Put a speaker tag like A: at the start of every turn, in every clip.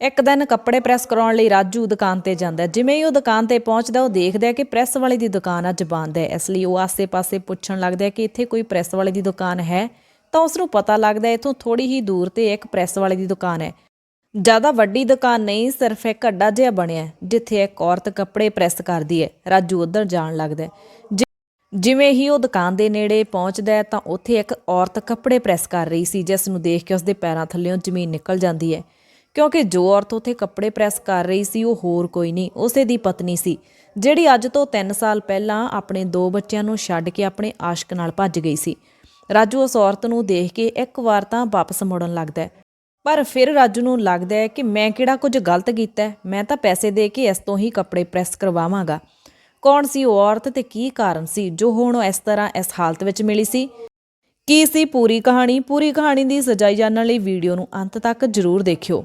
A: ਇੱਕ ਦਿਨ ਕੱਪੜੇ ਪ੍ਰੈਸ ਕਰਾਉਣ ਲਈ ਰਾਜੂ ਦੁਕਾਨ ਤੇ ਜਾਂਦਾ ਜਿਵੇਂ ਹੀ ਉਹ ਦੁਕਾਨ ਤੇ ਪਹੁੰਚਦਾ, ਉਹ ਦੇਖਦਾ ਕਿ ਪ੍ਰੈਸ ਵਾਲੇ ਦੀ ਦੁਕਾਨ ਅੱਜ ਬੰਦ ਹੈ। ਇਸ ਲਈ ਉਹ ਆਸੇ-ਪਾਸੇ ਪੁੱਛਣ ਲੱਗਦਾ ਕਿ ਇੱਥੇ ਕੋਈ ਪ੍ਰੈਸ ਵਾਲੇ ਦੀ ਦੁਕਾਨ ਹੈ? ਤਾਂ ਉਸ ਨੂੰ ਪਤਾ ਲੱਗਦਾ ਹੈ, ਇੱਥੋਂ ਥੋੜੀ ਹੀ ਦੂਰ ਤੇ ਇੱਕ ਪ੍ਰੈਸ ਵਾਲੇ ਦੀ ਦੁਕਾਨ ਹੈ। ਜ਼ਿਆਦਾ ਵੱਡੀ ਦੁਕਾਨ ਨਹੀਂ, ਸਿਰਫ ਇੱਕ ਅੱਡਾ ਜਿਹਾ ਬਣਿਆ ਜਿੱਥੇ ਇੱਕ ਔਰਤ ਕੱਪੜੇ ਪ੍ਰੈਸ ਕਰਦੀ ਹੈ। ਰਾਜੂ ਉੱਧਰ ਜਾਣ ਲੱਗਦਾ ਜਿ- ਜਿਵੇਂ ਹੀ ਉਹ ਦੁਕਾਨ ਦੇ ਨੇੜੇ ਪਹੁੰਚਦਾ ਤਾਂ ਉੱਥੇ ਇੱਕ ਔਰਤ ਕੱਪੜੇ ਪ੍ਰੈਸ ਕਰ ਰਹੀ ਸੀ, ਜਿਸ ਨੂੰ ਦੇਖ ਕੇ ਉਸਦੇ ਪੈਰਾਂ ਥੱਲੇੋਂ ਜ਼ਮੀਨ ਨਿਕਲ ਜਾਂਦੀ ਹੈ। ਕਿਉਂਕਿ ਜੋ ਔਰਤ ਉੱਥੇ ਕੱਪੜੇ ਪ੍ਰੈਸ ਕਰ ਰਹੀ ਸੀ, ਉਹ ਹੋਰ ਕੋਈ ਨਹੀਂ, ਉਸੇ ਦੀ ਪਤਨੀ ਸੀ, ਜਿਹੜੀ ਅੱਜ ਤੋਂ 3 ਸਾਲ ਪਹਿਲਾਂ ਆਪਣੇ ਦੋ ਬੱਚਿਆਂ ਨੂੰ ਛੱਡ ਕੇ ਆਪਣੇ ਆਸ਼ਕ ਨਾਲ ਭੱਜ ਗਈ ਸੀ। ਰਾਜੂ ਉਸ ਔਰਤ ਨੂੰ ਦੇਖ ਕੇ ਇੱਕ ਵਾਰ ਤਾਂ ਵਾਪਸ ਮੁੜਨ ਲੱਗਦਾ ਹੈ। ਪਰ ਫਿਰ ਰਾਜੂ ਨੂੰ ਲੱਗਦਾ ਹੈ ਕਿ ਮੈਂ ਕਿਹੜਾ ਕੁਝ ਗਲਤ ਕੀਤਾ ਹੈ, ਮੈਂ ਤਾਂ ਪੈਸੇ ਦੇ ਕੇ ਇਸ ਤੋਂ ਹੀ ਕੱਪੜੇ ਪ੍ਰੈਸ ਕਰਵਾਵਾਂਗਾ। ਕੌਣ ਸੀ ਉਹ ਔਰਤ ਤੇ ਕੀ ਕਾਰਨ ਸੀ, ਜੋ ਹੁਣ ਉਹ ਇਸ ਤਰ੍ਹਾਂ ਇਸ ਹਾਲਤ ਵਿੱਚ ਮਿਲੀ ਸੀ? ਕੀ ਸੀ ਪੂਰੀ ਕਹਾਣੀ? ਪੂਰੀ ਕਹਾਣੀ ਦੀ ਸਜਾਈ ਜਾਣਨ ਲਈ ਵੀਡੀਓ ਨੂੰ ਅੰਤ ਤੱਕ ਜ਼ਰੂਰ ਦੇਖਿਓ।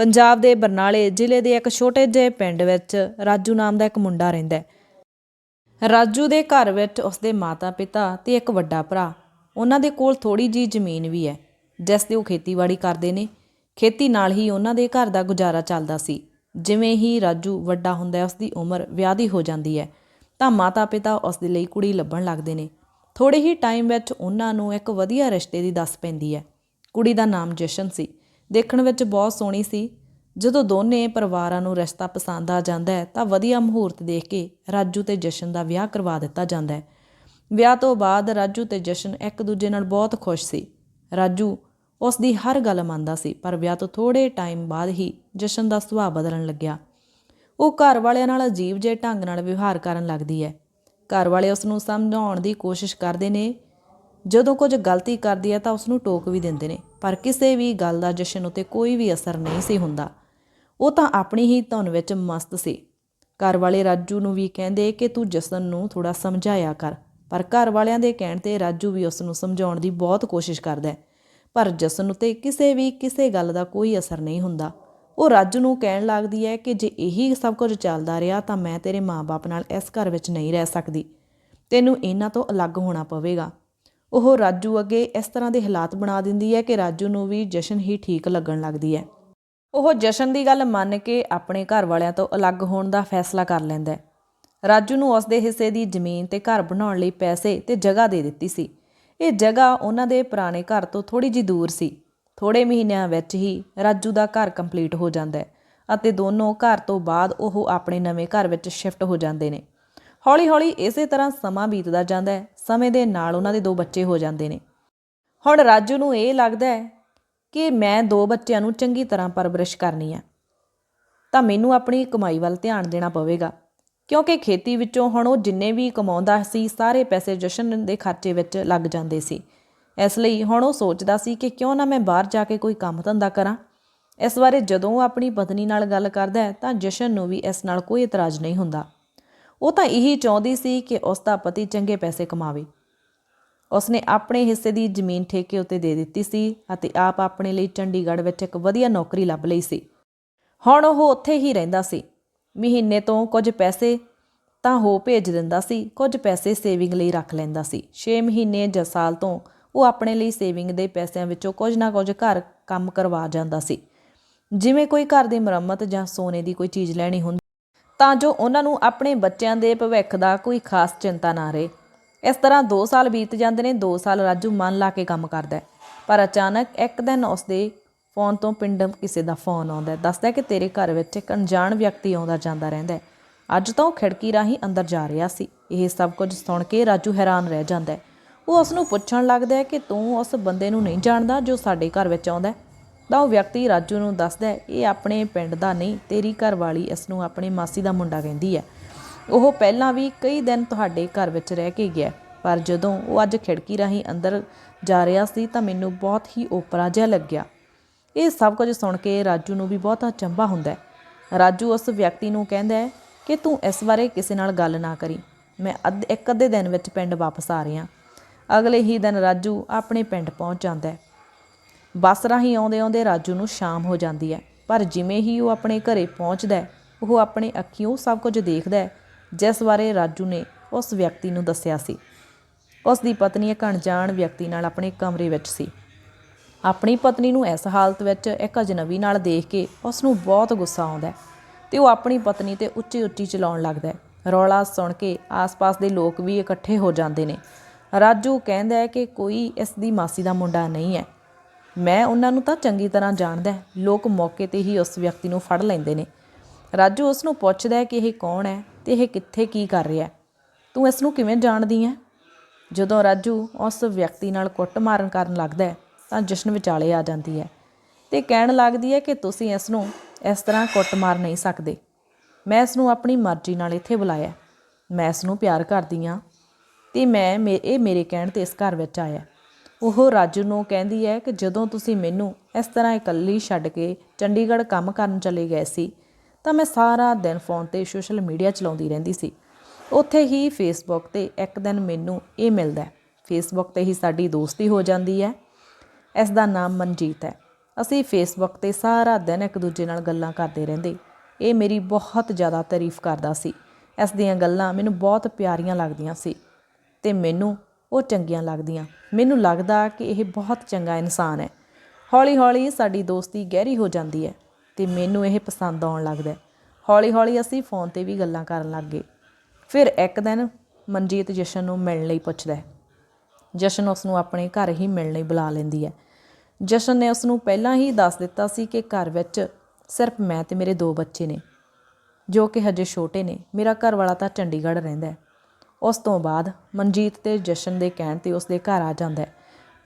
A: ਪੰਜਾਬ ਦੇ ਬਰਨਾਲੇ ਜ਼ਿਲ੍ਹੇ ਦੇ ਇੱਕ ਛੋਟੇ ਜਿਹੇ ਪਿੰਡ ਵਿੱਚ ਰਾਜੂ ਨਾਮ ਦਾ ਇੱਕ ਮੁੰਡਾ ਰਹਿੰਦਾ ਹੈ। ਰਾਜੂ ਦੇ ਘਰ ਵਿੱਚ ਉਸਦੇ ਮਾਤਾ-ਪਿਤਾ ਤੇ ਇੱਕ ਵੱਡਾ ਭਰਾ। ਉਹਨਾਂ ਦੇ ਕੋਲ ਥੋੜੀ ਜੀ ਜ਼ਮੀਨ ਵੀ ਹੈ, ਜਿਸ ਤੇ ਉਹ ਖੇਤੀਬਾੜੀ ਕਰਦੇ ਨੇ। ਖੇਤੀ ਨਾਲ ਹੀ ਉਹਨਾਂ ਦੇ ਘਰ ਦਾ ਗੁਜ਼ਾਰਾ ਚੱਲਦਾ ਸੀ। ਜਿਵੇਂ ਹੀ ਰਾਜੂ ਵੱਡਾ ਹੁੰਦਾ ਹੈ, ਉਸਦੀ ਉਮਰ ਵਿਆਹ ਦੀ ਹੋ ਜਾਂਦੀ ਹੈ, ਤਾਂ ਮਾਤਾ-ਪਿਤਾ ਉਸ ਦੇ ਲਈ ਕੁੜੀ ਲੱਭਣ ਲੱਗਦੇ ਨੇ। ਥੋੜੇ ਹੀ ਟਾਈਮ ਵਿੱਚ ਉਹਨਾਂ ਨੂੰ ਇੱਕ ਵਧੀਆ ਰਿਸ਼ਤੇ ਦੀ ਦੱਸ ਪੈਂਦੀ ਹੈ। ਕੁੜੀ ਦਾ ਨਾਮ ਜਸ਼ਨ ਸੀ। ਦੇਖਣ ਵਿੱਚ ਬਹੁਤ ਸੋਹਣੀ ਸੀ ਜਦੋਂ ਦੋਨੇ ਪਰਿਵਾਰਾਂ ਨੂੰ ਰਿਸ਼ਤਾ ਪਸੰਦ ਆ ਜਾਂਦਾ ਹੈ, ਤਾਂ ਵਧੀਆ ਮਹੂਰਤ ਦੇਖ ਕੇ ਰਾਜੂ ਤੇ ਜਸ਼ਨ ਦਾ ਵਿਆਹ ਕਰਵਾ ਦਿੱਤਾ ਜਾਂਦਾ ਹੈ। ਵਿਆਹ ਤੋਂ ਬਾਅਦ ਰਾਜੂ ਤੇ ਜਸ਼ਨ ਇੱਕ ਦੂਜੇ ਨਾਲ ਬਹੁਤ ਖੁਸ਼ ਸੀ। ਰਾਜੂ ਉਸ ਦੀ ਹਰ ਗੱਲ ਮੰਨਦਾ ਸੀ, ਪਰ ਵਿਆਹ ਤੋਂ ਥੋੜੇ ਟਾਈਮ ਬਾਅਦ ਹੀ ਜਸ਼ਨ ਦਾ ਸੁਭਾਅ ਬਦਲਣ ਲੱਗਿਆ। ਉਹ ਘਰ ਵਾਲਿਆਂ ਨਾਲ ਅਜੀਬ ਜਿਹੇ ਢੰਗ ਨਾਲ ਵਿਵਹਾਰ ਕਰਨ ਲੱਗਦੀ ਹੈ। ਘਰ ਵਾਲੇ ਉਸ ਨੂੰ ਸਮਝਾਉਣ ਦੀ ਕੋਸ਼ਿਸ਼ ਕਰਦੇ ਨੇ। ਜਦੋਂ ਕੁਝ ਗਲਤੀ ਕਰਦੀ ਹੈ ਤਾਂ ਉਸ ਨੂੰ ਟੋਕ ਵੀ ਦਿੰਦੇ ਨੇ, ਪਰ ਕਿਸੇ ਵੀ ਗੱਲ ਦਾ ਜਸ਼ਨ ਉਤੇ ਕੋਈ ਵੀ ਅਸਰ ਨਹੀਂ ਸੀ ਹੁੰਦਾ। ਉਹ ਤਾਂ ਆਪਣੀ ਹੀ ਧੁਨ ਵਿੱਚ ਮਸਤ ਸੀ। ਘਰ ਵਾਲੇ ਰਾਜੂ ਨੂੰ ਵੀ ਕਹਿੰਦੇ ਕਿ ਤੂੰ ਜਸਨ ਨੂੰ ਥੋੜਾ ਸਮਝਾਇਆ ਕਰ, ਪਰ ਘਰ ਵਾਲਿਆਂ ਦੇ ਕਹਿਣ ਤੇ ਰਾਜੂ ਵੀ ਉਸ ਨੂੰ ਸਮਝਾਉਣ ਦੀ ਬਹੁਤ ਕੋਸ਼ਿਸ਼ ਕਰਦਾ ਪਰ ਜਸਨ ਉਤੇ ਕਿਸੇ ਵੀ ਕਿਸੇ ਗੱਲ ਦਾ ਕੋਈ ਅਸਰ ਨਹੀਂ ਹੁੰਦਾ। ਉਹ ਰਾਜੂ ਨੂੰ ਕਹਿਣ ਲੱਗਦੀ ਹੈ ਕਿ ਜੇ ਇਹੀ ਸਭ ਕੁਝ ਚੱਲਦਾ ਰਿਹਾ ਤਾਂ ਮੈਂ ਤੇਰੇ ਮਾਪੇ ਨਾਲ ਇਸ ਘਰ ਵਿੱਚ ਨਹੀਂ ਰਹਿ ਸਕਦੀ। ਤੈਨੂੰ ਇਹਨਾਂ ਤੋਂ ਅਲੱਗ ਹੋਣਾ ਪਵੇਗਾ। ਉਹ ਰਾਜੂ ਅੱਗੇ ਇਸ ਤਰ੍ਹਾਂ ਦੇ ਹਾਲਾਤ ਬਣਾ ਦਿੰਦੀ ਹੈ ਕਿ ਰਾਜੂ ਨੂੰ ਵੀ ਜਸ਼ਨ ਹੀ ਠੀਕ ਲੱਗਣ ਲੱਗਦੀ ਹੈ। ਉਹ ਜਸ਼ਨ ਦੀ ਗੱਲ ਮੰਨ ਕੇ ਆਪਣੇ ਘਰ ਵਾਲਿਆਂ ਤੋਂ ਅਲੱਗ ਹੋਣ ਦਾ ਫੈਸਲਾ ਕਰ ਲੈਂਦਾ ਹੈ। ਰਾਜੂ ਨੂੰ ਉਸ ਦੇ ਹਿੱਸੇ ਦੀ ਜ਼ਮੀਨ ਤੇ ਘਰ ਬਣਾਉਣ ਲਈ ਪੈਸੇ ਤੇ ਜਗ੍ਹਾ ਦੇ ਦਿੱਤੀ ਸੀ। ਇਹ ਜਗ੍ਹਾ ਉਹਨਾਂ ਦੇ ਪੁਰਾਣੇ ਘਰ ਤੋਂ ਥੋੜੀ ਜਿਹੀ ਦੂਰ ਸੀ। ਥੋੜੇ ਮਹੀਨਿਆਂ ਵਿੱਚ ਹੀ ਰਾਜੂ ਦਾ ਘਰ ਕੰਪਲੀਟ ਹੋ ਜਾਂਦਾ ਹੈ ਅਤੇ ਦੋਨੋਂ ਘਰ ਤੋਂ ਬਾਅਦ ਉਹ ਆਪਣੇ ਨਵੇਂ ਘਰ ਵਿੱਚ ਸ਼ਿਫਟ ਹੋ ਜਾਂਦੇ ਨੇ। ਹੌਲੀ-ਹੌਲੀ ਇਸੇ ਤਰ੍ਹਾਂ ਸਮਾਂ ਬੀਤਦਾ ਜਾਂਦਾ ਹੈ। ਸਮੇਂ ਦੇ ਨਾਲ ਉਹਨਾਂ ਦੇ ਦੋ ਬੱਚੇ ਹੋ ਜਾਂਦੇ ਨੇ। ਹੁਣ ਰਾਜੂ ਨੂੰ ਇਹ ਲੱਗਦਾ ਹੈ ਕਿ ਮੈਂ ਦੋ ਬੱਚਿਆਂ ਨੂੰ ਚੰਗੀ ਤਰ੍ਹਾਂ ਪਰਵਰਿਸ਼ ਕਰਨੀ ਹੈ ਤਾਂ ਮੈਨੂੰ ਆਪਣੀ ਕਮਾਈ ਵੱਲ ਧਿਆਨ ਦੇਣਾ ਪਵੇਗਾ, ਕਿਉਂਕਿ ਖੇਤੀ ਵਿੱਚੋਂ ਹੁਣ ਉਹ ਜਿੰਨੇ ਵੀ ਕਮਾਉਂਦਾ ਸੀ, ਸਾਰੇ ਪੈਸੇ ਜਸ਼ਨ ਦੇ ਖਰਚੇ ਵਿੱਚ ਲੱਗ ਜਾਂਦੇ ਸੀ। ਇਸ ਲਈ ਹੁਣ ਉਹ ਸੋਚਦਾ ਸੀ ਕਿ ਕਿਉਂ ਨਾ ਮੈਂ ਬਾਹਰ ਜਾ ਕੇ ਕੋਈ ਕੰਮ ਧੰਦਾ ਕਰਾਂ। ਇਸ ਬਾਰੇ ਜਦੋਂ ਉਹ ਆਪਣੀ ਪਤਨੀ ਨਾਲ ਗੱਲ ਕਰਦਾ ਹੈ, ਤਾਂ ਜਸ਼ਨ ਨੂੰ ਵੀ ਇਸ ਨਾਲ ਕੋਈ ਇਤਰਾਜ਼ ਨਹੀਂ ਹੁੰਦਾ। ਉਹ ਤਾਂ ਇਹੀ ਚਾਹੁੰਦੀ ਸੀ ਕਿ ਉਸ ਦਾ ਪਤੀ ਚੰਗੇ ਪੈਸੇ ਕਮਾਵੇ। ਉਸਨੇ ਆਪਣੇ ਹਿੱਸੇ ਦੀ ਜ਼ਮੀਨ ਠੇਕੇ ਉੱਤੇ ਦੇ ਦਿੱਤੀ ਸੀ ਅਤੇ ਆਪ ਆਪਣੇ ਲਈ ਚੰਡੀਗੜ੍ਹ ਵਿੱਚ ਇੱਕ ਵਧੀਆ ਨੌਕਰੀ ਲੱਭ ਲਈ ਸੀ। ਹੁਣ ਉਹ ਉੱਥੇ ਹੀ ਰਹਿੰਦਾ ਸੀ। ਮਹੀਨੇ ਤੋਂ ਕੁਝ ਪੈਸੇ ਤਾਂ ਹੋ ਭੇਜ ਦਿੰਦਾ ਸੀ, ਕੁਝ ਪੈਸੇ ਸੇਵਿੰਗ ਲਈ ਰੱਖ ਲੈਂਦਾ ਸੀ। 6 ਮਹੀਨੇ ਜਾਂ ਸਾਲ ਤੋਂ ਉਹ ਆਪਣੇ ਲਈ ਸੇਵਿੰਗ ਦੇ ਪੈਸਿਆਂ ਵਿੱਚੋਂ ਕੁਝ ਨਾ ਕੁਝ ਘਰ ਕੰਮ ਕਰਵਾ ਜਾਂਦਾ ਸੀ। ਜਿਵੇਂ ਕੋਈ ਘਰ ਦੀ ਮੁਰੰਮਤ ਜਾਂ ਸੋਨੇ ਦੀ ਕੋਈ ਚੀਜ਼ ਲੈਣੀ ਹੁੰਦੀ, ਤਾਂ ਜੋ ਉਹਨਾਂ ਨੂੰ ਆਪਣੇ ਬੱਚਿਆਂ ਦੇ ਭਵਿੱਖ ਦਾ ਕੋਈ ਖਾਸ ਚਿੰਤਾ ਨਾ ਰਹੇ। ਇਸ ਤਰ੍ਹਾਂ 2 ਸਾਲ ਬੀਤ ਜਾਂਦੇ ਨੇ 2 ਸਾਲ ਰਾਜੂ ਮਨ ਲਾ ਕੇ ਕੰਮ ਕਰਦਾ ਹੈ। ਪਰ ਅਚਾਨਕ ਇੱਕ ਦਿਨ ਉਸਦੇ ਫੋਨ ਤੋਂ ਪਿੰਡ ਕਿਸੇ ਦਾ ਫੋਨ ਆਉਂਦਾ ਹੈ। ਦੱਸਦਾ ਕਿ ਤੇਰੇ ਘਰ ਵਿੱਚ ਇੱਕ ਅਣਜਾਣ ਵਿਅਕਤੀ ਆਉਂਦਾ ਜਾਂਦਾ ਰਹਿੰਦਾ ਹੈ। ਅੱਜ ਤਾਂ ਉਹ ਖਿੜਕੀ ਰਾਹੀਂ ਅੰਦਰ ਜਾ ਰਿਹਾ ਸੀ। ਇਹ ਸਭ ਕੁਝ ਸੁਣ ਕੇ ਰਾਜੂ ਹੈਰਾਨ ਰਹਿ ਜਾਂਦਾ ਹੈ। ਉਹ ਉਸ ਨੂੰ ਪੁੱਛਣ ਲੱਗਦਾ ਹੈ ਕਿ ਤੂੰ ਉਸ ਬੰਦੇ ਨੂੰ ਨਹੀਂ ਜਾਣਦਾ ਜੋ ਸਾਡੇ ਘਰ ਵਿੱਚ ਆਉਂਦਾ ਤਾਂ ਉਹ ਵਿਅਕਤੀ ਰਾਜੂ ਨੂੰ ਦੱਸਦਾ ਹੈ, ਇਹ ਆਪਣੇ ਪਿੰਡ ਦਾ ਨਹੀਂ, ਤੇਰੀ ਘਰਵਾਲੀ ਇਸ ਨੂੰ ਆਪਣੀ ਮਾਸੀ ਦਾ ਮੁੰਡਾ ਕਹਿੰਦੀ ਹੈ। ਉਹ ਪਹਿਲਾਂ ਵੀ ਕਈ ਦਿਨ ਤੁਹਾਡੇ ਘਰ ਵਿੱਚ ਰਹਿ ਕੇ ਗਿਆ। ਪਰ ਜਦੋਂ ਉਹ ਅੱਜ ਖਿੜਕੀ ਰਾਹੀਂ ਅੰਦਰ ਜਾ ਰਿਹਾ ਸੀ ਤਾਂ ਮੈਨੂੰ ਬਹੁਤ ਹੀ ਓਪਰਾ ਜਿਹਾ ਲੱਗਿਆ। ਇਹ ਸਭ ਕੁਝ ਸੁਣ ਕੇ ਰਾਜੂ ਨੂੰ ਵੀ ਬਹੁਤਾ ਚੰਬਾ ਹੁੰਦਾ ਹੈ। ਰਾਜੂ ਉਸ ਵਿਅਕਤੀ ਨੂੰ ਕਹਿੰਦਾ ਹੈ ਕਿ ਤੂੰ ਇਸ ਬਾਰੇ ਕਿਸੇ ਨਾਲ ਗੱਲ ਨਾ ਕਰੀ। ਮੈਂ ਅੱਧ ਇੱਕ ਅੱਧੇ ਦਿਨ ਵਿੱਚ ਪਿੰਡ ਵਾਪਸ ਆ ਰਿਹਾ। ਅਗਲੇ ਹੀ ਦਿਨ ਰਾਜੂ ਆਪਣੇ ਪਿੰਡ ਪਹੁੰਚ ਜਾਂਦਾ ਹੈ। ਬੱਸ ਰਾਹੀਂ ਆਉਂਦੇ ਆਉਂਦੇ ਰਾਜੂ ਨੂੰ ਸ਼ਾਮ ਹੋ ਜਾਂਦੀ ਹੈ। ਪਰ ਜਿਵੇਂ ਹੀ ਉਹ ਆਪਣੇ ਘਰੇ ਪਹੁੰਚਦਾ ਹੈ, ਉਹ ਆਪਣੇ ਅੱਖੀਂ ਸਭ ਕੁਝ ਦੇਖਦਾ ਹੈ। ਜਿਸ ਬਾਰੇ ਰਾਜੂ ਨੇ ਉਸ ਵਿਅਕਤੀ ਨੂੰ ਦੱਸਿਆ ਸੀ। ਉਸ ਦੀ ਪਤਨੀ ਇੱਕ ਅਣਜਾਣ ਵਿਅਕਤੀ ਨਾਲ ਆਪਣੇ ਕਮਰੇ ਵਿੱਚ ਸੀ। ਆਪਣੀ ਪਤਨੀ ਨੂੰ ਇਸ ਹਾਲਤ ਵਿੱਚ ਇੱਕ ਅਜਨਬੀ ਨਾਲ ਦੇਖ ਕੇ ਉਸ ਨੂੰ ਬਹੁਤ ਗੁੱਸਾ ਆਉਂਦਾ ਹੈ ਤੇ ਉਹ ਆਪਣੀ ਪਤਨੀ ਤੇ ਉੱਚੀ ਉੱਚੀ ਚਲਾਉਣ ਲੱਗਦਾ ਹੈ। ਰੌਲਾ ਸੁਣ ਕੇ ਆਸ-ਪਾਸ ਦੇ ਲੋਕ ਵੀ ਇਕੱਠੇ ਹੋ ਜਾਂਦੇ ਨੇ। ਰਾਜੂ ਕਹਿੰਦਾ ਹੈ ਕਿ ਕੋਈ ਇਸ ਦੀ ਮਾਸੀ ਦਾ ਮੁੰਡਾ ਨਹੀਂ ਹੈ। ਮੈਂ ਉਹਨਾਂ ਨੂੰ ਤਾਂ ਚੰਗੀ ਤਰ੍ਹਾਂ ਜਾਣਦਾ ਲੋਕ ਮੌਕੇ ਤੇ ਹੀ ਉਸ ਵਿਅਕਤੀ ਨੂੰ ਫੜ ਲੈਂਦੇ ਨੇ। ਰਾਜੂ ਉਸ ਨੂੰ ਪੁੱਛਦਾ ਹੈ ਕਿ ਇਹ ਕੌਣ ਹੈ? ਤੇ ਇਹ ਕਿੱਥੇ ਕੀ ਕਰ ਰਿਹਾ? ਤੂੰ ਇਸ ਨੂੰ ਕਿਵੇਂ ਜਾਣਦੀ ਹੈ ਜਦੋਂ ਰਾਜੂ ਉਸ ਵਿਅਕਤੀ ਨਾਲ ਕੁੱਟਮਾਰਨ ਕਰਨ ਲੱਗਦਾ ਹੈ, ਤਾਂ ਜਸ਼ਨ ਵਿਚਾਲੇ ਆ ਜਾਂਦੀ ਹੈ ਤੇ ਕਹਿਣ ਲੱਗਦੀ ਹੈ ਕਿ ਤੁਸੀਂ ਇਸ ਨੂੰ ਇਸ ਤਰ੍ਹਾਂ ਕੁੱਟ ਮਾਰ ਨਹੀਂ ਸਕਦੇ। ਮੈਂ ਇਸ ਨੂੰ ਆਪਣੀ ਮਰਜ਼ੀ ਨਾਲ ਇੱਥੇ ਬੁਲਾਇਆ ਮੈਂ ਇਸ ਨੂੰ ਪਿਆਰ ਕਰਦੀ ਹਾਂ ਤੇ ਮੈਂ ਮੇ- ਇਹ ਮੇਰੇ ਕਹਿਣ ਤੇ ਇਸ ਘਰ ਵਿੱਚ ਆਇਆ ਉਹ ਰਾਜੂ ਨੂੰ ਕਹਿੰਦੀ ਹੈ ਕਿ ਜਦੋਂ ਤੁਸੀਂ ਮੈਨੂੰ ਇਸ ਤਰ੍ਹਾਂ ਇਕੱਲੀ ਛੱਡ ਕੇ ਚੰਡੀਗੜ੍ਹ ਕੰਮ ਕਰਨ ਚਲੇ ਗਏ ਸੀ ਤਾਂ ਮੈਂ ਸਾਰਾ ਦਿਨ ਫੋਨ ਤੇ ਸੋਸ਼ਲ ਮੀਡੀਆ ਚਲਾਉਂਦੀ ਰਹਿੰਦੀ ਸੀ। ਉੱਥੇ ਹੀ ਫੇਸਬੁੱਕ ਤੇ ਇੱਕ ਦਿਨ ਮੈਨੂੰ ਇਹ ਮਿਲਦਾ ਹੈ। ਫੇਸਬੁੱਕ ਤੇ ਹੀ ਸਾਡੀ ਦੋਸਤੀ ਹੋ ਜਾਂਦੀ ਹੈ। ਇਸ ਦਾ ਨਾਮ ਮਨਜੀਤ ਹੈ। ਅਸੀਂ ਫੇਸਬੁੱਕ ਤੇ ਸਾਰਾ ਦਿਨ ਇੱਕ ਦੂਜੇ ਨਾਲ ਗੱਲਾਂ ਕਰਦੇ ਰਹਿੰਦੇ। ਇਹ ਮੇਰੀ ਬਹੁਤ ਜ਼ਿਆਦਾ ਤਾਰੀਫ ਕਰਦਾ ਸੀ। ਇਸ ਦੀਆਂ ਗੱਲਾਂ ਮੈਨੂੰ ਬਹੁਤ ਪਿਆਰੀਆਂ ਲੱਗਦੀਆਂ ਸੀ ਤੇ ਮੈਨੂੰ ਉਹ ਚੰਗੀਆਂ ਲੱਗਦੀਆਂ। ਮੈਨੂੰ ਲੱਗਦਾ ਕਿ ਇਹ ਬਹੁਤ ਚੰਗਾ ਇਨਸਾਨ ਹੈ। ਹੌਲੀ-ਹੌਲੀ ਸਾਡੀ ਦੋਸਤੀ ਗਹਿਰੀ ਹੋ ਜਾਂਦੀ ਹੈ। ਤੇ ਮੈਨੂੰ ਇਹ ਪਸੰਦ ਆਉਣ ਲੱਗਦਾ ਹੌਲੀ-ਹੌਲੀ ਅਸੀਂ ਫੋਨ ਤੇ ਵੀ ਗੱਲਾਂ ਕਰਨ ਲੱਗ ਗਏ। ਫਿਰ ਇੱਕ ਦਿਨ ਮਨਜੀਤ ਜਸ਼ਨ ਨੂੰ ਮਿਲਣ ਲਈ ਪੁੱਛਦਾ ਹੈ। ਜਸ਼ਨ ਉਸ ਨੂੰ ਆਪਣੇ ਘਰ ਹੀ ਮਿਲਣ ਲਈ ਬੁਲਾ ਲੈਂਦੀ ਹੈ। ਜਸ਼ਨ ਨੇ ਉਸ ਨੂੰ ਪਹਿਲਾਂ ਹੀ ਦੱਸ ਦਿੱਤਾ ਸੀ ਕਿ ਘਰ ਵਿੱਚ ਸਿਰਫ ਮੈਂ ਤੇ ਮੇਰੇ ਦੋ ਬੱਚੇ ਨੇ, ਜੋ ਕਿ ਹਜੇ ਛੋਟੇ ਨੇ। ਮੇਰਾ ਘਰ ਵਾਲਾ ਤਾਂ ਚੰਡੀਗੜ੍ਹ ਰਹਿੰਦਾ ਹੈ। ਉਸ ਤੋਂ ਬਾਅਦ ਮਨਜੀਤ ਤੇ ਜਸ਼ਨ ਦੇ ਕਹਿਣ ਤੇ ਉਸ ਦੇ ਘਰ ਆ ਜਾਂਦਾ ਹੈ।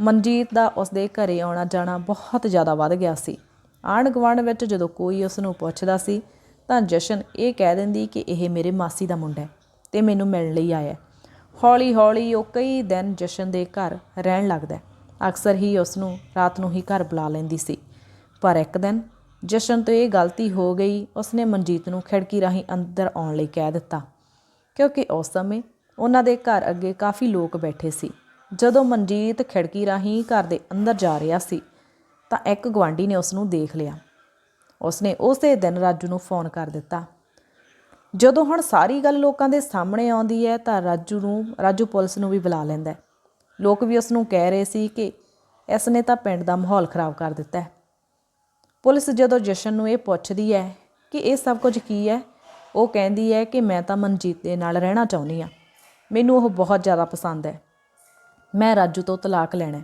A: ਮਨਜੀਤ ਦਾ ਉਸ ਦੇ ਘਰੇ ਆਉਣਾ ਜਾਣਾ ਬਹੁਤ ਜ਼ਿਆਦਾ ਵੱਧ ਗਿਆ ਸੀ। ਆਂਢ ਗੁਆਂਢ ਵਿੱਚ ਜਦੋਂ ਕੋਈ ਉਸ ਨੂੰ ਪੁੱਛਦਾ ਸੀ, ਤਾਂ ਜਸ਼ਨ ਇਹ ਕਹਿ ਦਿੰਦੀ ਕਿ ਇਹ ਮੇਰੇ ਮਾਸੀ ਦਾ ਮੁੰਡਾ ਹੈ ਤੇ ਮੈਨੂੰ ਮਿਲਣ ਲਈ ਆਇਆ ਹੌਲੀ ਹੌਲੀ ਉਹ ਕਈ ਦਿਨ ਜਸ਼ਨ ਦੇ ਘਰ ਰਹਿਣ ਲੱਗਦਾ ਅਕਸਰ ਹੀ ਉਸ ਨੂੰ ਰਾਤ ਨੂੰ ਹੀ ਘਰ ਬੁਲਾ ਲੈਂਦੀ ਸੀ। ਪਰ ਇੱਕ ਦਿਨ ਜਸ਼ਨ ਤੋਂ ਇਹ ਗਲਤੀ ਹੋ ਗਈ, ਉਸਨੇ ਮਨਜੀਤ ਨੂੰ ਖਿੜਕੀ ਰਾਹੀਂ ਅੰਦਰ ਆਉਣ ਲਈ ਕਹਿ ਦਿੱਤਾ। ਕਿਉਂਕਿ ਉਸ ਸਮੇਂ ਉਹਨਾਂ ਦੇ ਘਰ ਅੱਗੇ ਕਾਫੀ ਲੋਕ ਬੈਠੇ ਸੀ। ਜਦੋਂ ਮਨਜੀਤ ਖਿੜਕੀ ਰਾਹੀਂ ਘਰ ਦੇ ਅੰਦਰ ਜਾ ਰਿਹਾ ਸੀ ਤਾਂ ਇੱਕ ਗਵਾਂਢੀ ਨੇ ਉਸ ਨੂੰ ਦੇਖ ਲਿਆ। ਉਸਨੇ ਉਸੇ ਦਿਨ ਰਾਜੂ ਨੂੰ ਫੋਨ ਕਰ ਦਿੱਤਾ। ਜਦੋਂ ਹੁਣ ਸਾਰੀ ਗੱਲ ਲੋਕਾਂ ਦੇ ਸਾਹਮਣੇ ਆਉਂਦੀ ਹੈ ਤਾਂ ਰਾਜੂ ਨੂੰ, ਰਾਜੂ ਪੁਲਿਸ ਨੂੰ ਵੀ ਬੁਲਾ ਲੈਂਦਾ ਹੈ। ਲੋਕ ਵੀ ਉਸ ਨੂੰ ਕਹਿ ਰਹੇ ਸੀ ਕਿ ਇਸ ਨੇ ਤਾਂ ਪਿੰਡ ਦਾ ਮਾਹੌਲ ਖਰਾਬ ਕਰ ਦਿੱਤਾ ਹੈ। ਪੁਲਿਸ ਜਦੋਂ ਜਸ਼ਨ ਨੂੰ ਇਹ ਪੁੱਛਦੀ ਹੈ ਕਿ ਇਹ ਸਭ ਕੁਝ ਕੀ ਹੈ, ਉਹ ਕਹਿੰਦੀ ਹੈ ਕਿ ਮੈਂ ਤਾਂ ਮਨਜੀਤ ਦੇ ਨਾਲ ਰਹਿਣਾ ਚਾਹੁੰਦੀ ਹਾਂ। ਮੈਨੂੰ ਉਹ ਬਹੁਤ ਜ਼ਿਆਦਾ ਪਸੰਦ ਹੈ। ਮੈਂ ਰਾਜੂ ਤੋਂ ਤਲਾਕ ਲੈਣਾ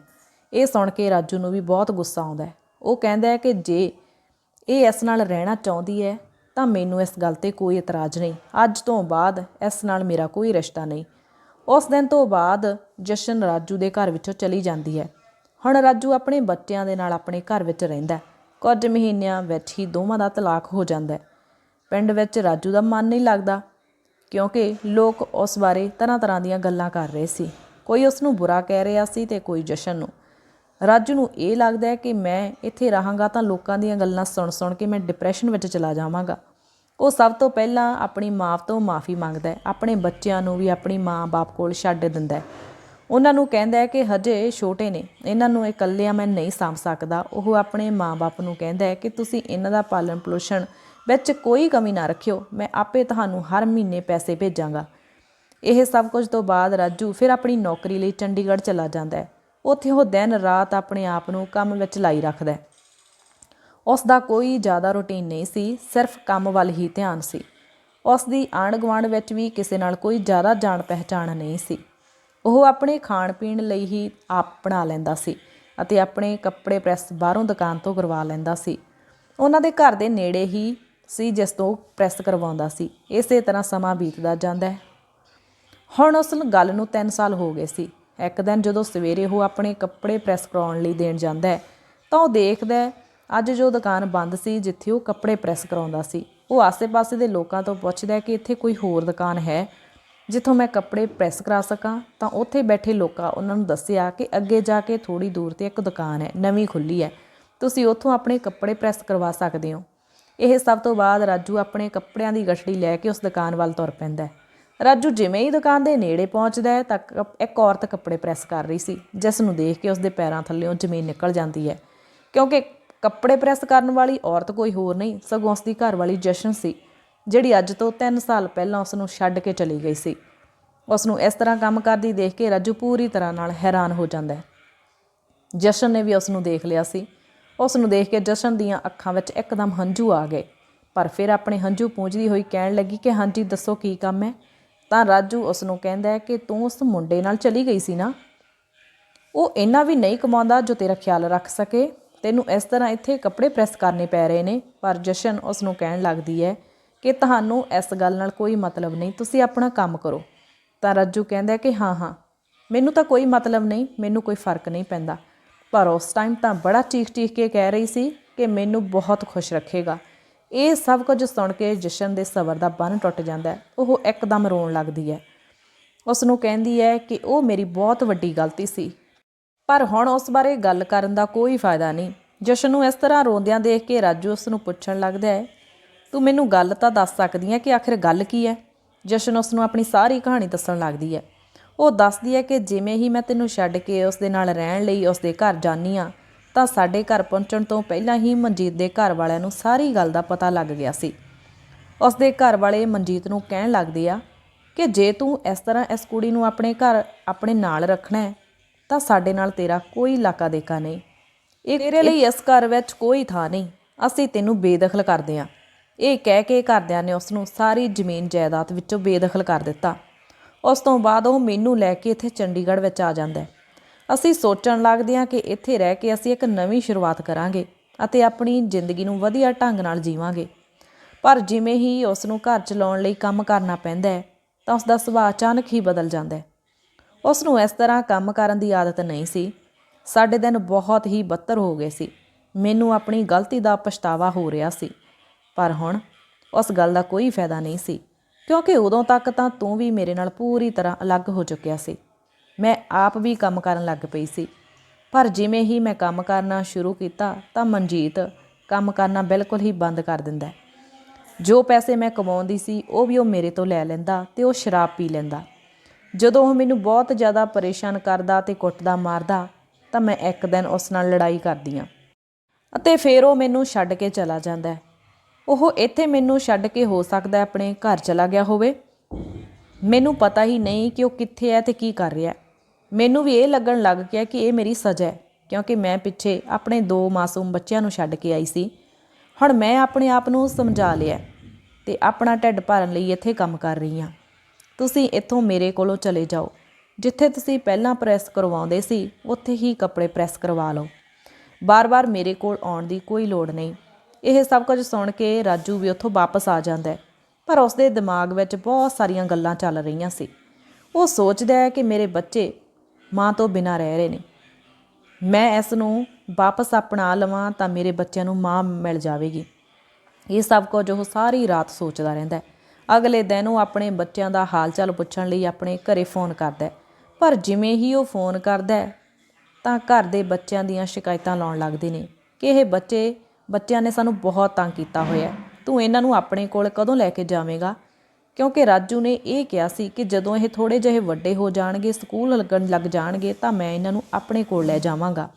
A: ਇਹ ਸੁਣ ਕੇ ਰਾਜੂ ਨੂੰ ਵੀ ਬਹੁਤ ਗੁੱਸਾ ਆਉਂਦਾ ਹੈ। ਉਹ ਕਹਿੰਦਾ ਹੈ ਕਿ ਜੇ ਇਹ ਇਸ ਨਾਲ ਰਹਿਣਾ ਚਾਹੁੰਦੀ ਹੈ, ਤਾਂ ਮੈਨੂੰ ਇਸ ਗੱਲ ਤੇ ਕੋਈ ਇਤਰਾਜ਼ ਨਹੀਂ। ਅੱਜ ਤੋਂ ਬਾਅਦ ਇਸ ਨਾਲ ਮੇਰਾ ਕੋਈ ਰਿਸ਼ਤਾ ਨਹੀਂ। ਉਸ ਦਿਨ ਤੋਂ ਬਾਅਦ ਜਸ਼ਨ ਰਾਜੂ ਦੇ ਘਰ ਵਿੱਚੋਂ ਚਲੀ ਜਾਂਦੀ ਹੈ। ਹੁਣ ਰਾਜੂ ਆਪਣੇ ਬੱਚਿਆਂ ਦੇ ਨਾਲ ਆਪਣੇ ਘਰ ਵਿੱਚ ਰਹਿੰਦਾ ਕੁਝ ਮਹੀਨਿਆਂ ਵਿੱਚ ਹੀ ਦੋਵਾਂ ਦਾ ਤਲਾਕ ਹੋ ਜਾਂਦਾ ਹੈ। ਪਿੰਡ ਵਿੱਚ ਰਾਜੂ ਦਾ ਮਨ ਨਹੀਂ ਲੱਗਦਾ, ਕਿਉਂਕਿ ਲੋਕ ਉਸ ਬਾਰੇ ਤਰ੍ਹਾਂ ਤਰ੍ਹਾਂ ਦੀਆਂ ਗੱਲਾਂ ਕਰ ਰਹੇ ਸੀ। ਕੋਈ ਉਸ ਨੂੰ ਬੁਰਾ ਕਹਿ ਰਿਹਾ ਸੀ ਤੇ ਕੋਈ ਜਸ਼ਨ ਨੂੰ। ਰਾਜੂ ਨੂੰ ਇਹ ਲੱਗਦਾ ਹੈ ਕਿ ਮੈਂ ਇੱਥੇ ਰਹਾਂਗਾ ਤਾਂ ਲੋਕਾਂ ਦੀਆਂ ਗੱਲਾਂ ਸੁਣ ਸੁਣ ਕੇ ਮੈਂ ਡਿਪਰੈਸ਼ਨ ਵਿੱਚ ਚਲਾ ਜਾਵਾਂਗਾ। ਉਹ ਸਭ ਤੋਂ ਪਹਿਲਾਂ ਆਪਣੀ ਮਾਂ ਤੋਂ ਮਾਫੀ ਮੰਗਦਾ ਹੈ, ਆਪਣੇ ਬੱਚਿਆਂ ਨੂੰ ਵੀ ਆਪਣੀ ਮਾਂ-ਬਾਪ ਕੋਲ ਛੱਡ ਦਿੰਦਾ ਹੈ। ਉਹਨਾਂ ਨੂੰ ਕਹਿੰਦਾ ਹੈ ਕਿ ਹਜੇ ਛੋਟੇ ਨੇ, ਇਹਨਾਂ ਨੂੰ ਇਕੱਲਿਆਂ ਮੈਂ ਨਹੀਂ ਸਾਂਭ ਸਕਦਾ। ਉਹ ਆਪਣੇ ਮਾਂ-ਬਾਪ ਨੂੰ ਕਹਿੰਦਾ ਹੈ ਕਿ ਤੁਸੀਂ ਇਹਨਾਂ ਦਾ ਪਾਲਣ ਪੋਸ਼ਣ ਵਿੱਚ ਕੋਈ ਕਮੀ ਨਾ ਰੱਖਿਓ, ਮੈਂ ਆਪੇ ਤੁਹਾਨੂੰ ਹਰ ਮਹੀਨੇ ਪੈਸੇ ਭੇਜਾਂਗਾ। ਇਹ ਸਭ ਕੁਝ ਤੋਂ ਬਾਅਦ ਰਾਜੂ ਫਿਰ ਆਪਣੀ ਨੌਕਰੀ ਲਈ ਚੰਡੀਗੜ੍ਹ ਚਲਾ ਜਾਂਦਾ ਹੈ। ਉੱਥੇ ਉਹ ਦਿਨ ਰਾਤ ਆਪਣੇ ਆਪ ਨੂੰ ਕੰਮ ਵਿੱਚ ਲਾਈ ਰੱਖਦਾ ਹੈ। ਉਸ ਦਾ ਕੋਈ ਜ਼ਿਆਦਾ ਰੁਟੀਨ ਨਹੀਂ ਸੀ, ਸਿਰਫ ਕੰਮ ਵੱਲ ਹੀ ਧਿਆਨ ਸੀ। ਉਸ ਦੀ ਆਂਢ ਗੁਆਂਢ ਵਿੱਚ ਵੀ ਕਿਸੇ ਨਾਲ ਕੋਈ ਜ਼ਿਆਦਾ ਜਾਣ ਪਹਿਚਾਣ ਨਹੀਂ ਸੀ। ਉਹ ਆਪਣੇ ਖਾਣ ਪੀਣ ਲਈ ਹੀ ਆਪ ਬਣਾ ਲੈਂਦਾ ਸੀ ਅਤੇ ਆਪਣੇ ਕੱਪੜੇ ਪ੍ਰੈਸ ਬਾਹਰੋਂ ਦੁਕਾਨ ਤੋਂ ਕਰਵਾ ਲੈਂਦਾ ਸੀ। ਉਹਨਾਂ ਦੇ ਘਰ ਦੇ ਨੇੜੇ ਹੀ ਸੀ ਜਿਸ ਤੋਂ ਪ੍ਰੈਸ ਕਰਵਾਉਂਦਾ ਸੀ। ਇਸੇ ਤਰ੍ਹਾਂ ਸਮਾਂ ਬੀਤਦਾ ਜਾਂਦਾ ਹੈ। ਹੁਣ ਉਸ ਨੂੰ ਗੱਲ ਨੂੰ 3 ਸਾਲ ਹੋ ਗਏ ਸੀ। ਇੱਕ ਦਿਨ ਜਦੋਂ ਸਵੇਰੇ ਉਹ ਆਪਣੇ ਕੱਪੜੇ ਪ੍ਰੈਸ ਕਰਾਉਣ ਲਈ ਦੇਣ ਜਾਂਦਾ ਹੈ, ਤਾਂ ਉਹ ਦੇਖਦਾ ਹੈ, ਅੱਜ ਜੋ ਦੁਕਾਨ ਬੰਦ ਸੀ ਜਿੱਥੇ ਉਹ ਕੱਪੜੇ ਪ੍ਰੈਸ ਕਰਾਉਂਦਾ ਸੀ, ਉਹ ਆਸ-ਪਾਸੇ ਦੇ ਲੋਕਾਂ ਤੋਂ ਪੁੱਛਦਾ ਹੈ ਕਿ ਇੱਥੇ ਕੋਈ ਹੋਰ ਦੁਕਾਨ ਹੈ, ਜਿੱਥੋਂ ਮੈਂ ਕੱਪੜੇ ਪ੍ਰੈਸ ਕਰਾ ਸਕਾਂ? ਤਾਂ ਉੱਥੇ ਬੈਠੇ ਲੋਕਾਂ ਉਹਨਾਂ ਨੂੰ ਦੱਸਿਆ ਕਿ ਅੱਗੇ ਜਾ ਕੇ ਥੋੜੀ ਦੂਰ ਤੇ ਇੱਕ ਦੁਕਾਨ ਹੈ, ਨਵੀਂ ਖੁੱਲੀ ਹੈ। ਤੁਸੀਂ ਉੱਥੋਂ ਆਪਣੇ ਕੱਪੜੇ ਪ੍ਰੈਸ ਕਰਵਾ ਸਕਦੇ ਹੋ। ਇਹ ਸਭ ਤੋਂ ਬਾਅਦ ਰਾਜੂ ਆਪਣੇ ਕੱਪੜਿਆਂ ਦੀ ਗਠੜੀ ਲੈ ਕੇ ਉਸ ਦੁਕਾਨ ਵੱਲ ਤੁਰ ਪੈਂਦਾ ਹੈ। ਰਾਜੂ, ਜਿਵੇਂ ਹੀ ਦੁਕਾਨ ਦੇ ਨੇੜੇ ਪਹੁੰਚਦਾ ਹੈ, ਤਾਂ ਇੱਕ ਔਰਤ ਕੱਪੜੇ ਪ੍ਰੈਸ ਕਰ ਰਹੀ ਸੀ। ਜਿਸ ਨੂੰ ਦੇਖ ਕੇ ਉਸ ਦੇ ਪੈਰਾਂ ਥੱਲੇੋਂ ਜ਼ਮੀਨ ਨਿਕਲ ਜਾਂਦੀ ਹੈ। ਕਿਉਂਕਿ ਕੱਪੜੇ ਪ੍ਰੈਸ ਕਰਨ ਵਾਲੀ ਔਰਤ ਕੋਈ ਹੋਰ ਨਹੀਂ, ਸਗੋਂ ਉਸ ਦੀ ਘਰ ਵਾਲੀ ਜਸ਼ਨ ਸੀ, ਜਿਹੜੀ ਅੱਜ ਤੋਂ 3 ਸਾਲ ਪਹਿਲਾਂ ਉਸ ਨੂੰ ਛੱਡ ਕੇ ਚਲੀ ਗਈ ਸੀ। ਉਸ ਨੂੰ ਇਸ ਤਰ੍ਹਾਂ ਕੰਮ ਕਰਦੀ ਦੇਖ ਕੇ ਰਾਜੂ ਪੂਰੀ ਤਰ੍ਹਾਂ ਨਾਲ ਹੈਰਾਨ ਹੋ ਜਾਂਦਾ ਹੈ। ਜਸ਼ਨ ਨੇ ਵੀ ਉਸ ਨੂੰ ਦੇਖ ਲਿਆ ਸੀ। ਉਸ ਨੂੰ ਦੇਖ ਕੇ ਜਸ਼ਨ ਦੀਆਂ ਅੱਖਾਂ ਵਿੱਚ ਇੱਕਦਮ ਹੰਝੂ ਆ ਗਏ। ਪਰ ਫਿਰ ਆਪਣੇ ਹੰਝੂ ਪੂੰਝਦੀ ਹੋਈ ਕਹਿਣ ਲੱਗੀ ਕਿ, ਹਾਂਜੀ, ਦੱਸੋ ਕੀ ਕੰਮ ਹੈ? ਤਾਂ ਰਾਜੂ ਉਸ ਨੂੰ ਕਹਿੰਦਾ ਹੈ ਕਿ ਤੂੰ ਉਸ ਮੁੰਡੇ ਨਾਲ ਚਲੀ ਗਈ ਸੀ ਨਾ। ਉਹ ਇੰਨਾ ਵੀ ਨਹੀਂ ਕਮਾਉਂਦਾ ਜੋ ਤੇਰਾ ਖਿਆਲ ਰੱਖ ਸਕੇ। ਤੈਨੂੰ ਇਸ ਤਰ੍ਹਾਂ ਇੱਥੇ ਕੱਪੜੇ ਪ੍ਰੈਸ ਕਰਨੇ ਪੈ ਰਹੇ ਨੇ, ਪਰ ਜਸ਼ਨ ਉਸ ਨੂੰ ਕਹਿਣ ਲੱਗਦੀ ਹੈ ਕਿ ਤੁਹਾਨੂੰ ਇਸ ਗੱਲ ਨਾਲ ਕੋਈ ਮਤਲਬ ਨਹੀਂ, ਤੁਸੀਂ ਆਪਣਾ ਕੰਮ ਕਰੋ। ਤਾਂ ਰਾਜੂ ਕਹਿੰਦਾ ਕਿ ਹਾਂ ਹਾਂ। ਮੈਨੂੰ ਤਾਂ ਕੋਈ ਮਤਲਬ ਨਹੀਂ, ਮੈਨੂੰ ਕੋਈ ਫ਼ਰਕ ਨਹੀਂ ਪੈਂਦਾ। ਪਰ ਉਸ ਟਾਈਮ ਤਾਂ ਬੜਾ ਚੀਖ-ਚੀਖ ਕੇ ਕਹਿ ਰਹੀ ਸੀ ਕਿ ਮੈਨੂੰ ਬਹੁਤ ਖੁਸ਼ ਰੱਖੇਗਾ। ਇਹ ਸਭ ਕੁਝ ਸੁਣ ਕੇ ਜਸ਼ਨ ਦੇ ਸਬਰ ਦਾ ਬੰਨ ਟੁੱਟ ਜਾਂਦਾ ਹੈ। ਉਹ ਇੱਕਦਮ ਰੋਣ ਲੱਗਦੀ ਹੈ। ਉਸ ਨੂੰ ਕਹਿੰਦੀ ਹੈ ਕਿ ਉਹ ਮੇਰੀ ਬਹੁਤ ਵੱਡੀ ਗਲਤੀ ਸੀ। ਪਰ ਹੁਣ ਉਸ ਬਾਰੇ ਗੱਲ ਕਰਨ ਦਾ ਕੋਈ ਫਾਇਦਾ ਨਹੀਂ। ਜਸ਼ਨ ਨੂੰ ਇਸ ਤਰ੍ਹਾਂ ਰੋਂਦਿਆਂ ਦੇਖ ਕੇ ਰਾਜੂ ਉਸ ਨੂੰ ਪੁੱਛਣ ਲੱਗਦਾ ਹੈ, ਤੂੰ ਮੈਨੂੰ ਗੱਲ ਤਾਂ ਦੱਸ ਸਕਦੀ ਹੈ ਕਿ ਆਖਿਰ ਗੱਲ ਕੀ ਹੈ? ਜਸ਼ਨ ਉਸ ਨੂੰ ਆਪਣੀ ਸਾਰੀ ਕਹਾਣੀ ਦੱਸਣ ਲੱਗਦੀ ਹੈ। ਉਹ ਦੱਸਦੀ ਹੈ ਕਿ ਜਿਵੇਂ ਹੀ ਮੈਂ ਤੈਨੂੰ ਛੱਡ ਕੇ ਉਸ ਦੇ ਨਾਲ ਰਹਿਣ ਲਈ ਉਸ ਦੇ ਘਰ ਜਾਨੀ ਆ ਤਾਂ ਸਾਡੇ ਘਰ ਪਹੁੰਚਣ ਤੋਂ ਪਹਿਲਾਂ ਹੀ ਮਨਜੀਤ ਦੇ ਘਰ ਵਾਲਿਆਂ ਨੂੰ ਸਾਰੀ ਗੱਲ ਦਾ ਪਤਾ ਲੱਗ ਗਿਆ ਸੀ। ਉਸ ਦੇ ਘਰ ਵਾਲੇ ਮਨਜੀਤ ਨੂੰ ਕਹਿਣ ਲੱਗਦੇ ਆ ਕਿ ਜੇ ਤੂੰ ਇਸ ਤਰ੍ਹਾਂ ਇਸ ਕੁੜੀ ਨੂੰ ਆਪਣੇ ਘਰ, ਆਪਣੇ ਨਾਲ ਰੱਖਣਾ ਹੈ, ਤਾਂ ਸਾਡੇ ਨਾਲ ਤੇਰਾ ਕੋਈ ਇਲਾਕਾ ਦੇਕਾ ਨਹੀਂ। ਇਹ ਤੇਰੇ ਲਈ ਇਸ ਘਰ ਵਿੱਚ ਕੋਈ ਥਾਂ ਨਹੀਂ। ਅਸੀਂ ਤੈਨੂੰ ਬੇਦਖਲ ਕਰਦੇ ਹਾਂ। ਇਹ ਕਹਿ ਕੇ ਘਰਦਿਆਂ ਨੇ ਉਸ ਨੂੰ ਸਾਰੀ ਜ਼ਮੀਨ ਜਾਇਦਾਦ ਵਿੱਚੋਂ ਬੇਦਖਲ ਕਰ ਦਿੱਤਾ। ਉਸ ਤੋਂ ਬਾਅਦ ਉਹ ਮੈਨੂੰ ਲੈ ਕੇ ਇੱਥੇ ਚੰਡੀਗੜ੍ਹ ਵਿੱਚ ਆ ਜਾਂਦਾ ਹੈ। ਅਸੀਂ ਸੋਚਣ ਲੱਗਦੇ ਹਾਂ ਕਿ ਇੱਥੇ ਰਹਿ ਕੇ ਅਸੀਂ ਇੱਕ ਨਵੀਂ ਸ਼ੁਰੂਆਤ ਕਰਾਂਗੇ ਅਤੇ ਆਪਣੀ ਜ਼ਿੰਦਗੀ ਨੂੰ ਵਧੀਆ ਢੰਗ ਨਾਲ ਜੀਵਾਂਗੇ। ਪਰ ਜਿਵੇਂ ਹੀ ਉਸ ਨੂੰ ਘਰ ਚਲਾਉਣ ਲਈ ਕੰਮ ਕਰਨਾ ਪੈਂਦਾ ਹੈ, ਤਾਂ ਉਸ ਦਾ ਸੁਭਾਅ ਅਚਾਨਕ ਹੀ ਬਦਲ ਜਾਂਦਾ ਹੈ। ਉਸ ਨੂੰ ਇਸ ਤਰ੍ਹਾਂ ਕੰਮ ਕਰਨ ਦੀ ਆਦਤ ਨਹੀਂ ਸੀ। ਸਾਡੇ ਦਿਨ ਬਹੁਤ ਹੀ ਬੱਤਰ ਹੋ ਗਏ ਸੀ। ਮੈਨੂੰ ਆਪਣੀ ਗਲਤੀ ਦਾ ਪਛਤਾਵਾ ਹੋ ਰਿਹਾ ਸੀ। ਪਰ ਹੁਣ ਉਸ ਗੱਲ ਦਾ ਕੋਈ ਫਾਇਦਾ ਨਹੀਂ ਸੀ, ਕਿਉਂਕਿ ਉਦੋਂ ਤੱਕ ਤਾਂ ਤੂੰ ਵੀ ਮੇਰੇ ਨਾਲ ਪੂਰੀ ਤਰ੍ਹਾਂ ਅਲੱਗ ਹੋ ਚੁੱਕਿਆ ਸੀ। ਮੈਂ ਆਪ ਵੀ ਕੰਮ ਕਰਨ ਲੱਗ ਪਈ ਸੀ। ਪਰ ਜਿਵੇਂ ਹੀ ਮੈਂ ਕੰਮ ਕਰਨਾ ਸ਼ੁਰੂ ਕੀਤਾ ਤਾਂ ਮਨਜੀਤ ਕੰਮ ਕਰਨਾ ਬਿਲਕੁਲ ਹੀ ਬੰਦ ਕਰ ਦਿੰਦਾ ਜੋ ਪੈਸੇ ਮੈਂ ਕਮਾਉਂਦੀ ਸੀ, ਉਹ ਵੀ ਉਹ ਮੇਰੇ ਤੋਂ ਲੈ ਲੈਂਦਾ ਤੇ ਉਹ ਸ਼ਰਾਬ ਪੀ ਲੈਂਦਾ। ਜਦੋਂ ਉਹ ਮੈਨੂੰ ਬਹੁਤ ਜ਼ਿਆਦਾ ਪਰੇਸ਼ਾਨ ਕਰਦਾ ਤੇ ਕੁੱਟਦਾ ਮਾਰਦਾ, ਤਾਂ ਮੈਂ ਇੱਕ ਦਿਨ ਉਸ ਨਾਲ ਲੜਾਈ ਕਰਦੀ ਹਾਂ। ਅਤੇ ਫਿਰ ਉਹ ਮੈਨੂੰ ਛੱਡ ਕੇ ਚਲਾ ਜਾਂਦਾ ਉਹ ਇੱਥੇ ਮੈਨੂੰ ਛੱਡ ਕੇ ਹੋ ਸਕਦਾ ਆਪਣੇ ਘਰ ਚਲਾ ਗਿਆ ਹੋਵੇ? ਮੈਨੂੰ ਪਤਾ ਹੀ ਨਹੀਂ ਕਿ ਉਹ ਕਿੱਥੇ ਹੈ ਤੇ ਕੀ ਕਰ ਰਿਹਾ ਹੈ। ਮੈਨੂੰ ਵੀ ਇਹ ਲੱਗਣ ਲੱਗ ਗਿਆ ਕਿ ਇਹ ਮੇਰੀ ਸਜ਼ਾ ਹੈ, ਕਿਉਂਕਿ ਮੈਂ ਪਿੱਛੇ ਆਪਣੇ ਦੋ ਮਾਸੂਮ ਬੱਚਿਆਂ ਨੂੰ ਛੱਡ ਕੇ ਆਈ ਸੀ। ਹੁਣ ਮੈਂ ਆਪਣੇ ਆਪ ਨੂੰ ਸਮਝਾ ਲਿਆ ਹੈ ਤੇ ਆਪਣਾ ਢਿੱਡ ਭਰਨ ਲਈ ਇੱਥੇ ਕੰਮ ਕਰ ਰਹੀ ਹਾਂ। ਤੁਸੀਂ ਇੱਥੋਂ ਮੇਰੇ ਕੋਲੋਂ ਚਲੇ ਜਾਓ। ਜਿੱਥੇ ਤੁਸੀਂ ਪਹਿਲਾਂ ਪ੍ਰੈਸ ਕਰਵਾਉਂਦੇ ਸੀ, ਉੱਥੇ ਹੀ ਕੱਪੜੇ ਪ੍ਰੈਸ ਕਰਵਾ ਲਓ। ਬਾਰ-ਬਾਰ ਮੇਰੇ ਕੋਲ ਆਉਣ ਦੀ ਕੋਈ ਲੋੜ ਨਹੀਂ। ਇਹ ਸਭ ਕੁਝ ਸੁਣ ਕੇ ਰਾਜੂ ਵੀ ਉੱਥੋਂ ਵਾਪਸ ਆ ਜਾਂਦਾ ਹੈ, ਪਰ ਉਸ ਦੇ ਦਿਮਾਗ ਵਿੱਚ ਬਹੁਤ ਸਾਰੀਆਂ ਗੱਲਾਂ ਚੱਲ ਰਹੀਆਂ ਸੀ। ਉਹ ਸੋਚਦਾ ਹੈ ਕਿ ਮੇਰੇ ਬੱਚੇ ਮਾਂ ਤੋਂ ਬਿਨਾਂ ਰਹਿ ਰਹੇ ਨੇ। ਮੈਂ ਇਸ ਨੂੰ ਵਾਪਸ ਅਪਣਾ ਲਵਾਂ ਤਾਂ ਮੇਰੇ ਬੱਚਿਆਂ ਨੂੰ ਮਾਂ ਮਿਲ ਜਾਵੇਗੀ। ਇਹ ਸਭ ਕੁਝ ਉਹ ਸਾਰੀ ਰਾਤ ਸੋਚਦਾ ਰਹਿੰਦਾ ਹੈ। ਅਗਲੇ ਦਿਨ ਉਹ ਆਪਣੇ ਬੱਚਿਆਂ ਦਾ ਹਾਲ ਚਾਲ ਪੁੱਛਣ ਲਈ ਆਪਣੇ ਘਰੇ ਫੋਨ ਕਰਦਾ ਹੈ। ਪਰ ਜਿਵੇਂ ਹੀ ਉਹ ਫੋਨ ਕਰਦਾ ਹੈ, ਤਾਂ ਘਰ ਦੇ ਬੱਚਿਆਂ ਦੀਆਂ ਸ਼ਿਕਾਇਤਾਂ ਲਾਉਣ ਲੱਗਦੇ ਨੇ ਕਿ ਇਹ ਬੱਚੇ, ਬੱਚਿਆਂ ਨੇ ਸਾਨੂੰ ਬਹੁਤ ਤੰਗ ਕੀਤਾ ਹੋਇਆ ਤੂੰ ਇਹਨਾਂ ਨੂੰ ਆਪਣੇ ਕੋਲ ਕਦੋਂ ਲੈ ਕੇ ਜਾਵੇਂਗਾ? ਕਿਉਂਕਿ ਰਾਜੂ ਨੇ ਇਹ ਕਿਹਾ ਸੀ ਕਿ ਜਦੋਂ ਇਹ ਥੋੜੇ ਜਿਹੇ ਵੱਡੇ ਹੋ ਜਾਣਗੇ, ਸਕੂਲ ਲੱਗਣ ਲੱਗ ਜਾਣਗੇ, ਤਾਂ ਮੈਂ ਇਹਨਾਂ ਨੂੰ ਆਪਣੇ ਕੋਲ ਲੈ ਜਾਵਾਂਗਾ।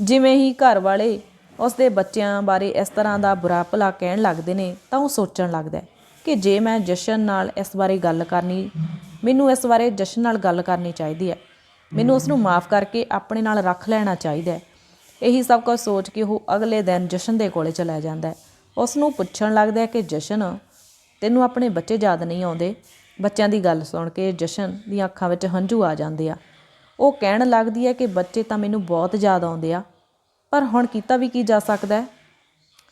A: ਜਿਵੇਂ ਹੀ ਘਰ ਵਾਲੇ ਉਸ ਦੇ ਬੱਚਿਆਂ ਬਾਰੇ ਇਸ ਤਰ੍ਹਾਂ ਦਾ ਬੁਰਾ ਭਲਾ ਕਹਿਣ ਲੱਗਦੇ ਨੇ, ਤਾਂ ਉਹ ਸੋਚਣ ਲੱਗਦਾ ਹੈ ਕਿ ਜੇ ਮੈਂ ਜਸ਼ਨ ਨਾਲ ਇਸ ਬਾਰੇ ਗੱਲ ਕਰਨੀ, ਮੈਨੂੰ ਇਸ ਬਾਰੇ ਜਸ਼ਨ ਨਾਲ ਗੱਲ ਕਰਨੀ ਚਾਹੀਦੀ ਹੈ। ਮੈਨੂੰ ਉਸ ਨੂੰ ਮਾਫ ਕਰਕੇ ਆਪਣੇ ਨਾਲ ਰੱਖ ਲੈਣਾ ਚਾਹੀਦਾ ਹੈ। ਇਹੀ ਸਭ ਕੁਝ ਸੋਚ ਕੇ ਉਹ ਅਗਲੇ ਦਿਨ ਜਸ਼ਨ ਦੇ ਕੋਲੇ ਚਲਾ ਜਾਂਦਾ ਹੈ। ਉਸ ਨੂੰ ਪੁੱਛਣ ਲੱਗਦਾ ਹੈ ਕਿ ਜਸ਼ਨ ਤੈਨੂੰ ਆਪਣੇ ਬੱਚੇ ਯਾਦ ਨਹੀਂ ਆਉਂਦੇ। ਬੱਚਿਆਂ ਦੀ ਗੱਲ ਸੁਣ ਕੇ ਜਸ਼ਨ ਦੀਆਂ ਅੱਖਾਂ ਵਿੱਚ ਹੰਝੂ ਆ ਜਾਂਦੇ ਆ। ਉਹ ਕਹਿਣ ਲੱਗਦੀ ਹੈ ਕਿ ਬੱਚੇ ਤਾਂ ਮੈਨੂੰ ਬਹੁਤ ਯਾਦ ਆਉਂਦੇ ਆ। ਪਰ ਹੁਣ ਕੀਤਾ ਵੀ ਕੀ ਜਾ ਸਕਦਾ ਹੈ?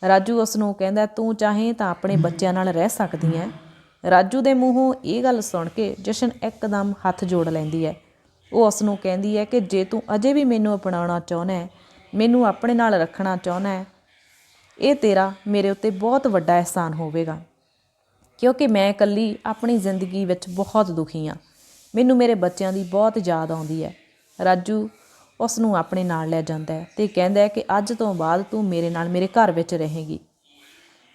A: ਰਾਜੂ ਉਸ ਨੂੰ ਕਹਿੰਦਾ, ਤੂੰ ਚਾਹੇ ਤਾਂ ਆਪਣੇ ਬੱਚਿਆਂ ਨਾਲ ਰਹਿ ਸਕਦੀ ਹੈ। ਰਾਜੂ ਦੇ ਮੂੰਹੋਂ ਇਹ ਗੱਲ ਸੁਣ ਕੇ ਜਸ਼ਨ ਇੱਕਦਮ ਹੱਥ ਜੋੜ ਲੈਂਦੀ ਹੈ। ਉਹ ਉਸ ਨੂੰ ਕਹਿੰਦੀ ਹੈ ਕਿ ਜੇ ਤੂੰ ਅਜੇ ਵੀ ਮੈਨੂੰ ਅਪਣਾਉਣਾ ਚਾਹੁੰਦਾ ਹੈ, ਮੈਨੂੰ ਆਪਣੇ ਨਾਲ ਰੱਖਣਾ ਚਾਹੁੰਦਾ ਹੈ, ਇਹ ਤੇਰਾ ਮੇਰੇ ਉੱਤੇ ਬਹੁਤ ਵੱਡਾ ਅਹਿਸਾਨ ਹੋਵੇਗਾ। ਕਿਉਂਕਿ ਮੈਂ ਇਕੱਲੀ ਆਪਣੀ ਜ਼ਿੰਦਗੀ ਵਿੱਚ ਬਹੁਤ ਦੁਖੀ ਹਾਂ। ਮੈਨੂੰ ਮੇਰੇ ਬੱਚਿਆਂ ਦੀ ਬਹੁਤ ਯਾਦ ਆਉਂਦੀ ਹੈ। ਰਾਜੂ ਉਸ ਨੂੰ ਆਪਣੇ ਨਾਲ ਲੈ ਜਾਂਦਾ ਹੈ ਤੇ ਕਹਿੰਦਾ ਹੈ ਕਿ ਅੱਜ ਤੋਂ ਬਾਅਦ ਤੂੰ ਮੇਰੇ ਨਾਲ ਮੇਰੇ ਘਰ ਵਿੱਚ ਰਹੇਗੀ।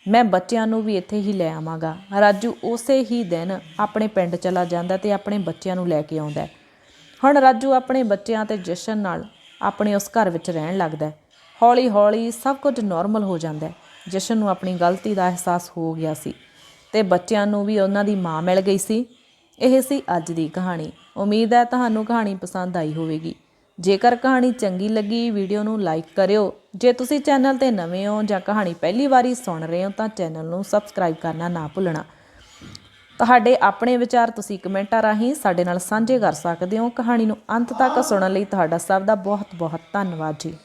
A: ਮੈਂ ਬੱਚਿਆਂ ਨੂੰ ਵੀ ਇੱਥੇ ਹੀ ਲੈ ਆਵਾਂਗਾ। ਰਾਜੂ ਉਸੇ ਹੀ ਦਿਨ ਆਪਣੇ ਪਿੰਡ ਚਲਾ ਜਾਂਦਾ ਤੇ ਆਪਣੇ ਬੱਚਿਆਂ ਨੂੰ ਲੈ ਕੇ ਆਉਂਦਾ ਹੁਣ ਰਾਜੂ ਆਪਣੇ ਬੱਚਿਆਂ ਤੇ ਜਸ਼ਨ ਨਾਲ ਆਪਣੇ ਉਸ ਘਰ ਵਿੱਚ ਰਹਿਣ ਲੱਗਦਾ ਹੌਲੀ-ਹੌਲੀ ਸਭ ਕੁਝ ਨਾਰਮਲ ਹੋ ਜਾਂਦਾ ਜਸ਼ਨ ਨੂੰ ਆਪਣੀ ਗਲਤੀ ਦਾ ਅਹਿਸਾਸ ਹੋ ਗਿਆ ਸੀ। ਤੇ ਬੱਚਿਆਂ ਨੂੰ ਵੀ ਉਹਨਾਂ ਦੀ ਮਾਂ ਮਿਲ ਗਈ ਸੀ। ਇਹ ਸੀ ਅੱਜ ਦੀ ਕਹਾਣੀ। ਉਮੀਦ ਹੈ ਤੁਹਾਨੂੰ ਕਹਾਣੀ ਪਸੰਦ ਆਈ ਹੋਵੇਗੀ। ਜੇਕਰ ਕਹਾਣੀ ਚੰਗੀ ਲੱਗੀ, ਵੀਡੀਓ ਨੂੰ ਲਾਈਕ ਕਰਿਓ। ਜੇ ਤੁਸੀਂ ਚੈਨਲ ਤੇ ਨਵੇਂ ਹੋ ਜਾਂ ਕਹਾਣੀ ਪਹਿਲੀ ਵਾਰੀ ਸੁਣ ਰਹੇ ਹੋ ਤਾਂ ਚੈਨਲ ਨੂੰ ਸਬਸਕ੍ਰਾਈਬ ਕਰਨਾ ਨਾ ਭੁੱਲਣਾ। ਤੁਹਾਡੇ ਆਪਣੇ ਵਿਚਾਰ ਤੁਸੀਂ ਕਮੈਂਟਾਂ ਰਾਹੀਂ ਸਾਡੇ ਨਾਲ ਸਾਂਝੇ ਕਰ ਸਕਦੇ ਹੋ। ਕਹਾਣੀ ਨੂੰ ਅੰਤ ਤੱਕ ਸੁਣਨ ਲਈ ਤੁਹਾਡਾ ਸਭ ਦਾ ਬਹੁਤ ਬਹੁਤ ਧੰਨਵਾਦ ਜੀ।